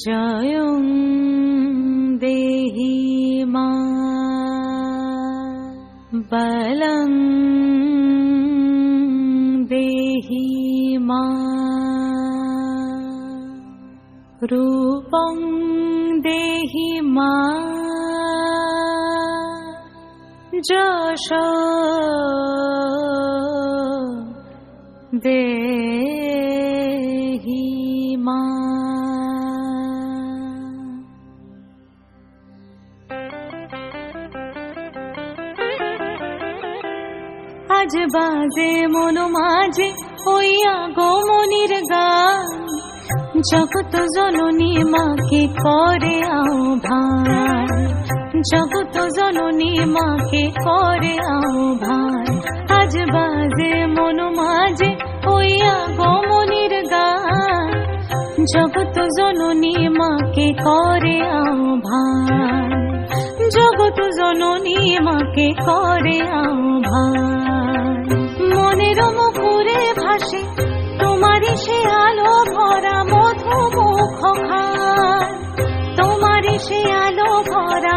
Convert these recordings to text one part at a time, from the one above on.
जयं देहि मा बलं देहि मा रूपं देहि मा যশ মা। আজ বাজে মন মাঝে হইয়া গোমনির গান। জগত জননী মাকে করে আহ্বান। জগত জননী মাকে করে আহ্বান। আজ বাজে, মন মাঝে হইয়া গমনির গান। জগত জননী মাকে করে আহ্বান। জগত জননী মাকে করে আহ্বান। মনের মুখুরে ভাসে, তোমারই সে আলো ভরা মধু মুখ তোমারই সে আলো ভরা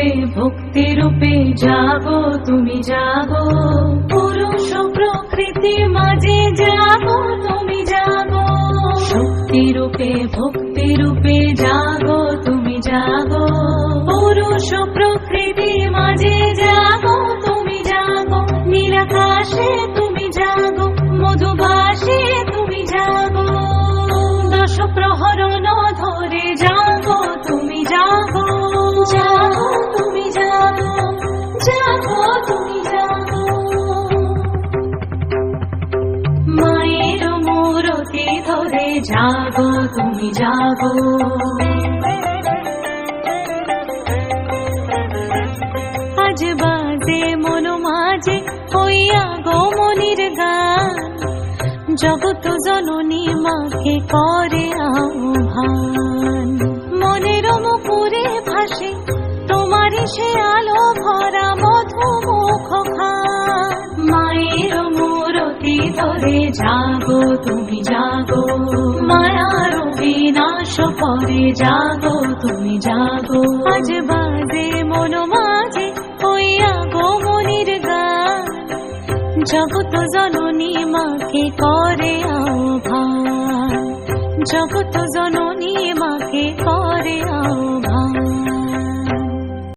শক্তিরূপে ভক্তিরূপে জাগো তুমি জাগো পুরুষ প্রকৃতি মাঝে জাগো তুমি জাগো শক্তিরূপে ভক্তিরূপে জাগো তুমি জাগো পুরুষ প্রকৃতি মাঝে জাগো তুমি জাগো নীলাকাশে তুমি জাগো মধুবাসে তুমি জাগো দশ প্রহরণ ধরে জাগো তুমি জাগো আজ বাজে মন মাঝে হইয়া গোমনির গান। জগত ধরে জাগো, তুমি জাগো। মায়ার বিনাশ করে জাগো, তুমি জাগো। আজ বাজে মন মাঝে হইয়া গোমনির গান। জগত জননী মাকে করে আহ্বান। জগত জননী মাকে করে আহ্বান।